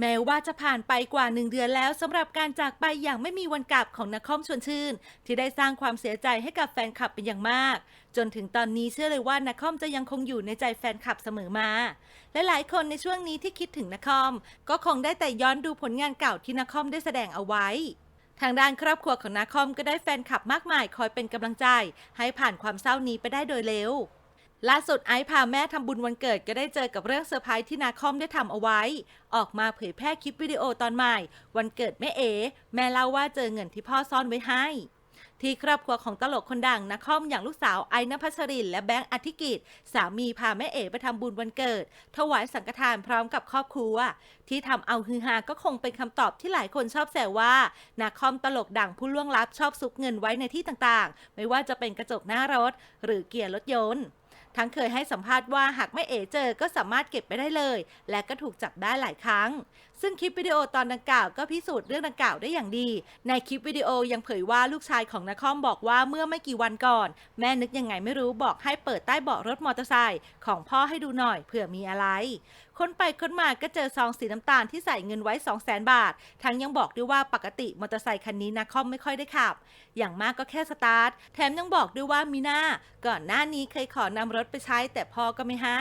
แม้ว่าจะผ่านไปกว่าหนึ่งเดือนแล้วสำหรับการจากไปอย่างไม่มีวันกลับของนักคอมชวนชื่น ที่ได้สร้างความเสียใจให้กับแฟนคลับเป็นอย่างมาก จนถึงตอนนี้เชื่อเลยว่านักคอมจะยังคงอยู่ในใจแฟนคลับเสมอมาและหลายคนในช่วงนี้ที่คิดถึงนักคอม ก็คงได้แต่ย้อนดูผลงานเก่าที่นักคอมได้แสดงเอาไว้ ทางด้านครอบครัวของนาคอมก็ได้แฟนคลับมากมายคอยเป็นกำลังใจ ให้ผ่านความเศร้านี้ไปได้โดยเร็ว ล่าสุดไอซ์พาแม่ทำบุญวันเกิดก็ได้เจอกับเรื่องเซอร์ไพรส์ที่นาคอมได้ทำเอาไว้ ออกมาเผยแพร่คลิปวิดีโอตอนใหม่ วันเกิดแม่เอแม่เล่าว่าเจอเงินที่พ่อซ่อนไว้ให้ ที่ครอบครัวของตลกคนดังนาคอมอย่างลูกสาวไอ้นภัชริน และแบงค์อธิกิจสามีพาแม่เอ๋ไปทำบุญวันเกิด ถวายสังฆทานพร้อมกับครอบครัว ที่ทำเอาฮือฮาก็คงเป็นคำตอบที่หลายคนชอบแซวว่านาคอมตลกดังผู้ล่วงลับชอบซุกเงินไว้ในที่ต่างๆ ไม่ว่าจะเป็นกระจกหน้ารถ หรือเกียร์รถยนต์ ทั้งเคยให้สัมภาษณ์ว่าหากไม่เอ๋เจอก็สามารถเก็บไปได้เลย และก็ถูกจับได้หลายครั้งซึ่งคลิปวิดีโอตอนดังกล่าวก็พิสูจน์เรื่องดังกล่าวได้อย่างดี ในคลิปวิดีโอยังเผยว่าลูกชายของนครบอกว่าเมื่อไม่กี่วันก่อน แม่นึกยังไงไม่รู้บอกให้เปิดใต้เบาะรถมอเตอร์ไซค์ของพ่อให้ดูหน่อยเผื่อมีอะไร ค้นไปค้นมาก็เจอซองสีน้ำตาลที่ใส่เงินไว้ 2 0 0 0 0 0 บาท ทั้งยังบอกด้วยว่าปกติมอเตอร์ไซคันนี้นาคอมไม่ค่อยได้ขับ อย่างมากก็แค่สตาร์ท แถมยังบอกด้วยว่ามีหน้า ก่อนหน้านี้เคยขอนำรถไปใช้แต่พ่อก็ไม่ให้